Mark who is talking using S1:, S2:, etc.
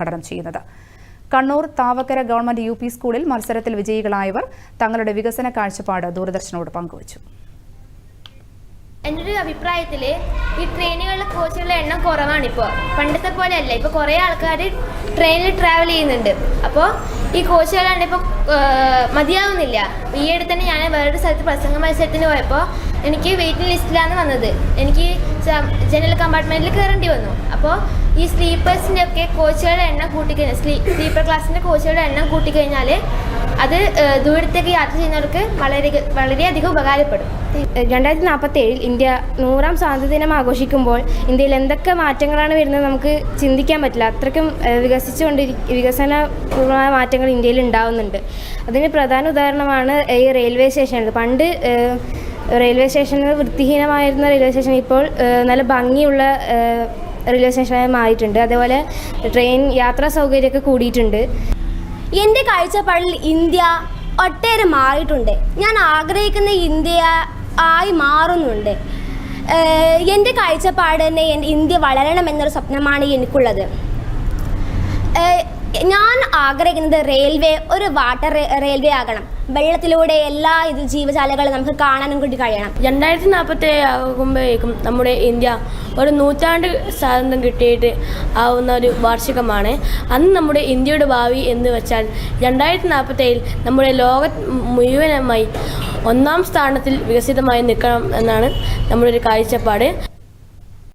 S1: ഉദ്ഘാടനം ചെയ്യുന്നത്. Kannur Thavakkara government U സ്കൂളിൽ മത്സരത്തിൽ വിജയികളായവർ തങ്ങളുടെ വികസന കാഴ്ചപ്പാട് ദൂരദർശനോട് പങ്കുവച്ചു.
S2: എന്റെ ഒരു അഭിപ്രായത്തിൽ ഈ ട്രെയിനുകളിലെ കോച്ചുകളുടെ എണ്ണം കുറവാണിപ്പോൾ പണ്ടത്തെ പോലെ അല്ല ഇപ്പോൾ കുറേ ആൾക്കാർ ട്രെയിനിൽ ട്രാവൽ ചെയ്യുന്നുണ്ട്. അപ്പോൾ ഈ കോച്ചുകളാണ് ഇപ്പോൾ മതിയാവുന്നില്ല. ഈയിടെ തന്നെ ഞാൻ വേറൊരു സ്ഥലത്ത് പ്രസംഗ മത്സരത്തിന് പോയപ്പോൾ എനിക്ക് വെയിറ്റിംഗ് ലിസ്റ്റിലാണ് വന്നത്. എനിക്ക് ജനറൽ കമ്പാർട്ട്മെന്റിൽ കയറേണ്ടി വന്നു. അപ്പോൾ ഈ സ്ലീപ്പേഴ്സിന്റെ ഒക്കെ കോച്ചുകളുടെ എണ്ണം കൂട്ടിക്കഴിഞ്ഞാൽ സ്ലീ സ്ലീപ്പർ ക്ലാസ്സിന്റെ കോച്ചുകളുടെ എണ്ണം കൂട്ടിക്കഴിഞ്ഞാൽ അത് ദൂരത്തേക്ക് യാത്ര ചെയ്യുന്നവർക്ക് വളരെ വളരെയധികം ഉപകാരപ്പെടും.
S3: രണ്ടായിരത്തി നാൽപ്പത്തി ഏഴിൽ ഇന്ത്യ നൂറാം സ്വാതന്ത്ര്യ ദിനം ആഘോഷിക്കുമ്പോൾ ഇന്ത്യയിൽ എന്തൊക്കെ മാറ്റങ്ങളാണ് വരുന്നത് നമുക്ക് ചിന്തിക്കാൻ പറ്റില്ല. അത്രയ്ക്കും വികസിച്ചുകൊണ്ടിരി വികസനപൂർവമായ മാറ്റങ്ങൾ ഇന്ത്യയിൽ ഉണ്ടാവുന്നുണ്ട്. അതിന് പ്രധാന ഉദാഹരണമാണ് ഈ റെയിൽവേ സ്റ്റേഷനുകൾ പണ്ട് റെയിൽവേ സ്റ്റേഷനുകൾ വൃത്തിഹീനമായിരുന്ന റെയിൽവേ സ്റ്റേഷൻ ഇപ്പോൾ നല്ല ഭംഗിയുള്ള റെയിൽവേ സ്റ്റേഷനായി മാറിയിട്ടുണ്ട്. അതേപോലെ ട്രെയിൻ യാത്രാ സൗകര്യമൊക്കെ കൂടിയിട്ടുണ്ട്.
S4: എന്റെ കാഴ്ചപ്പാടിൽ ഇന്ത്യ ഒട്ടേറെ മാറിയിട്ടുണ്ട്. ഞാൻ ആഗ്രഹിക്കുന്ന ഇന്ത്യ ആയി മാറുന്നുണ്ട്. എന്റെ കാഴ്ചപ്പാട് തന്നെ ഇന്ത്യ വളരണമെന്നൊരു സ്വപ്നമാണ് എനിക്കുള്ളത്. ഞാൻ ആഗ്രഹിക്കുന്നത് റെയിൽവേ ഒരു വാട്ടർ റെയിൽവേ ആകണം. വെള്ളത്തിലൂടെ എല്ലാ ഇത് ജീവജാലങ്ങളും നമുക്ക് കാണാനും കൂടി കഴിയണം.
S5: രണ്ടായിരത്തി നാൽപ്പത്തി ആകുമ്പോഴേക്കും നമ്മുടെ ഇന്ത്യ ഒരു നൂറ്റാണ്ട് സ്വാതന്ത്ര്യം കിട്ടിയിട്ട് ആവുന്ന ഒരു വാർഷികമാണ്. അന്ന് നമ്മുടെ ഇന്ത്യയുടെ ഭാവി എന്ന് വെച്ചാൽ രണ്ടായിരത്തി നാൽപ്പത്തി ഏഴിൽ നമ്മുടെ ലോക മുഴുവനുമായി ഒന്നാം സ്ഥാനത്തിൽ വികസിതമായി നിൽക്കണം എന്നാണ് നമ്മുടെ ഒരു കാഴ്ചപ്പാട്.